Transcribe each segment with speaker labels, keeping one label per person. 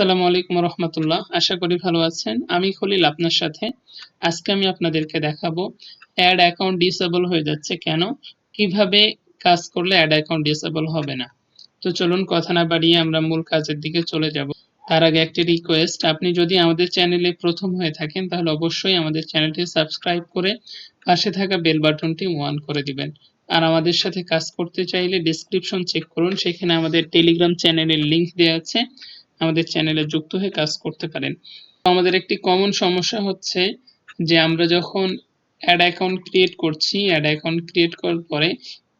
Speaker 1: আসসালামু আলাইকুম রহমতুল্লাহ। আশা করি ভালো আছেন। আমি খলিল আপনার সাথে। আজকে আমি আপনাদেরকে দেখাবো অ্যাড অ্যাকাউন্ট ডিসেবল হয়ে যাচ্ছে কেন? কীভাবে কাজ করলে অ্যাড অ্যাকাউন্ট ডিসেবল হবে না? তো চলুন কথা না বাড়িয়ে আমরা মূল কাজের দিকে চলে যাব। তার আগে একটি রিকোয়েস্ট আপনি যদি আমাদের চ্যানেলে প্রথম হয়ে থাকেন, তাহলে অবশ্যই আমাদের চ্যানেলটি সাবস্ক্রাইব করে পাশে থাকা বেল বাটনটি ওয়ান করে দিবেন। আর আমাদের সাথে কাজ করতে চাইলে ডিসক্রিপশন চেক করুন। সেখানে আমাদের টেলিগ্রাম চ্যানেলের লিংক দেওয়া আছে। আমাদের চ্যানেলে যুক্ত হয়ে কাজ করতে পারেন। আমাদের একটি কমন সমস্যা হচ্ছে যে আমরা যখন অ্যাড অ্যাকাউন্ট ক্রিয়েট করছি অ্যাড অ্যাকাউন্ট ক্রিয়েট করার পরে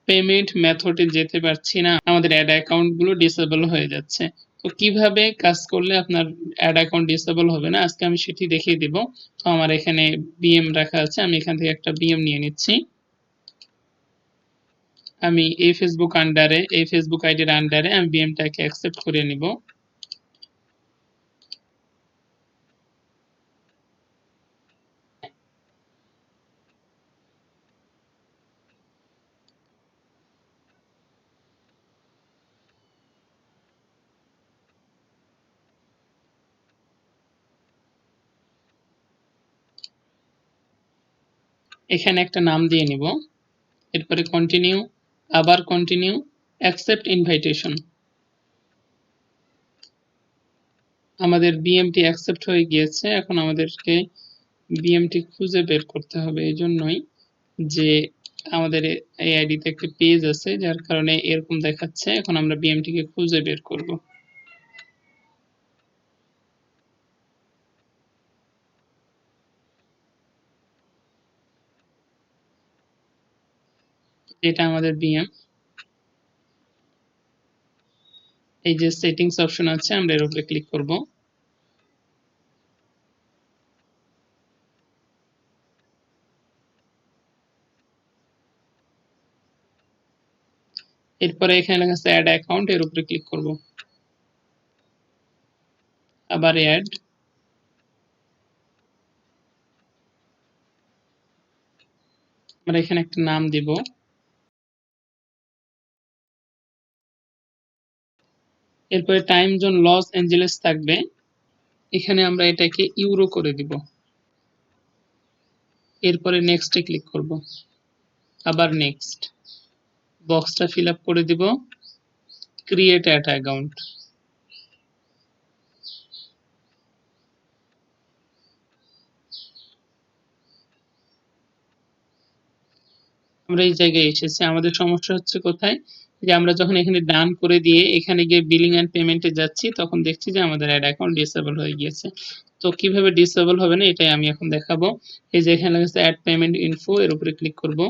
Speaker 1: পেমেন্ট মেথডে যেতে পারছি না, আমাদের অ্যাড অ্যাকাউন্টগুলো ডিসেবল হয়ে যাচ্ছে। তো কীভাবে কাজ করলে আপনার অ্যাড অ্যাকাউন্ট ডিসেবল হবে না? আজকে আমি সেটি দেখিয়ে দিব। তো আমার এখানে বিএম রাখা আছে, আমি এখান থেকে একটা বিএম নিয়ে নিচ্ছি। আমি এই ফেসবুক আন্ডারে এই ফেসবুক আইডির আন্ডারে আমি বিএমটাকে অ্যাকসেপ্ট করে নিব। এখানে একটা নাম দিয়ে নিব। এরপরে কন্টিনিউ আবার কন্টিনিউ অ্যাকসেপ্ট ইনভাইটেশন আমাদের বিএমটি অ্যাকসেপ্ট হয়ে গিয়েছে। এখন আমাদেরকে বিএমটি খুঁজে বের করতে হবে এই জন্যই যে আমাদের এই আইডিতে একটি পেজ আছে, যার কারণে এরকম দেখাচ্ছে। এখন আমরা বিএমটিকে খুঁজে বের করব। এটা আমাদের বিএম এই যে সেটিংস অপশন আছে, আমরা এর উপরে ক্লিক করব। এরপরে এখানে লেখা আছে অ্যাড অ্যাকাউন্ট এর উপরে ক্লিক করব। আবার অ্যাড আমরা এখানে একটা নাম দিব। এরপরে টাইম জোন লস অ্যাঞ্জেলেস থাকবে। এখানে আমরা এটাকে ইউরো করে দিব। এরপরে নেক্সটে ক্লিক করব। আবার নেক্সট বক্সটা ফিল আপ করে দিব। ক্রিয়েট অ্যাট অ্যাকাউন্ট আমরা এই জায়গায় এসেছি। আমাদের সমস্যা হচ্ছে কোথায়? যে আমরা যখন এখানে ডান করে দিয়ে এখানে গিয়ে বিলিং অ্যান্ড পেমেন্টে যাচ্ছি, তখন দেখছি যে আমাদের অ্যাড অ্যাকাউন্ট ডিসেবল হয়ে গিয়েছে। তো কীভাবে ডিসেবল হবে না, এটাই আমি এখন দেখাবো। এই যে এখানে লেগেছে অ্যাড পেমেন্ট ইনফো এর উপরে ক্লিক করব।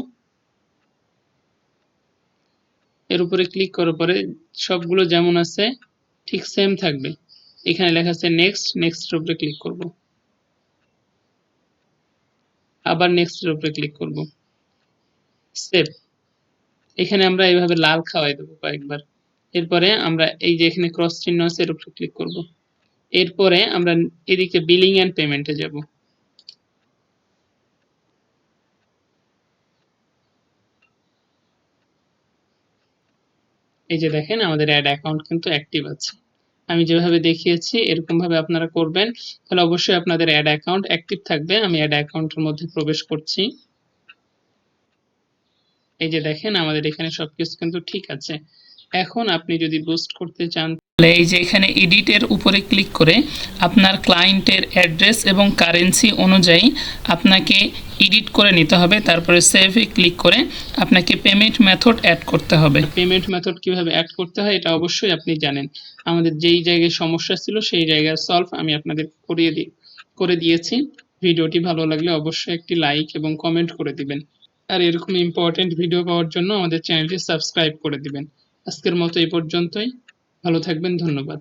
Speaker 1: এর উপরে ক্লিক করার পরে সবগুলো যেমন আছে, ঠিক সেম থাকবে। এখানে লেখা আছে নেক্সট নেক্সটের উপরে ক্লিক করব। আবার নেক্সটের উপরে ক্লিক করব। সেভ এখানে আমরা এইভাবে লাল খাওয়াই দেবো কয়েকবার। এরপরে আমরা এই যে এখানে ক্রস চিহ্ন আছে, এর উপরে ক্লিক করব। এরপরে আমরা এদিকে বিলিং অ্যান্ড পেমেন্টে যাব। এই যে দেখেন, আমাদের অ্যাড অ্যাকাউন্ট কিন্তু অ্যাক্টিভ আছে। আমি যেভাবে দেখিয়েছি এরকম ভাবে আপনারা করবেন। তাহলে অবশ্যই আপনাদের অ্যাড অ্যাকাউন্ট অ্যাক্টিভ থাকবে। আমি অ্যাড অ্যাকাউন্টের মধ্যে প্রবেশ করছি। এই যে দেখেন আমাদের এখানে সবকিছু কিন্তু ঠিক আছে। এখন আপনি যদি বুস্ট করতে চান তাহলে এই যে এখানে এডিটের উপরে ক্লিক করে আপনার ক্লায়েন্টের অ্যাড্রেস এবং কারেন্সি অনুযায়ী আপনাকে এডিট করে নিতে হবে। তারপরে সেভে ক্লিক করে আপনাকে পেমেন্ট মেথড অ্যাড করতে হবে। পেমেন্ট মেথড কীভাবে অ্যাড করতে হয় এটা অবশ্যই আপনি জানেন। আমাদের যেই জায়গায় সমস্যা ছিল সেই জায়গায় সলভ আমি আপনাদের করিয়ে দিই করে দিয়েছি। ভিডিওটি ভালো লাগলে অবশ্যই একটি লাইক এবং কমেন্ট করে দিবেন। আর এরকম ইম্পর্টেন্ট ভিডিও পাওয়ার জন্য আমাদের চ্যানেলটি সাবস্ক্রাইব করে দিবেন। আজকের মতো এই পর্যন্তই। ভালো থাকবেন, ধন্যবাদ।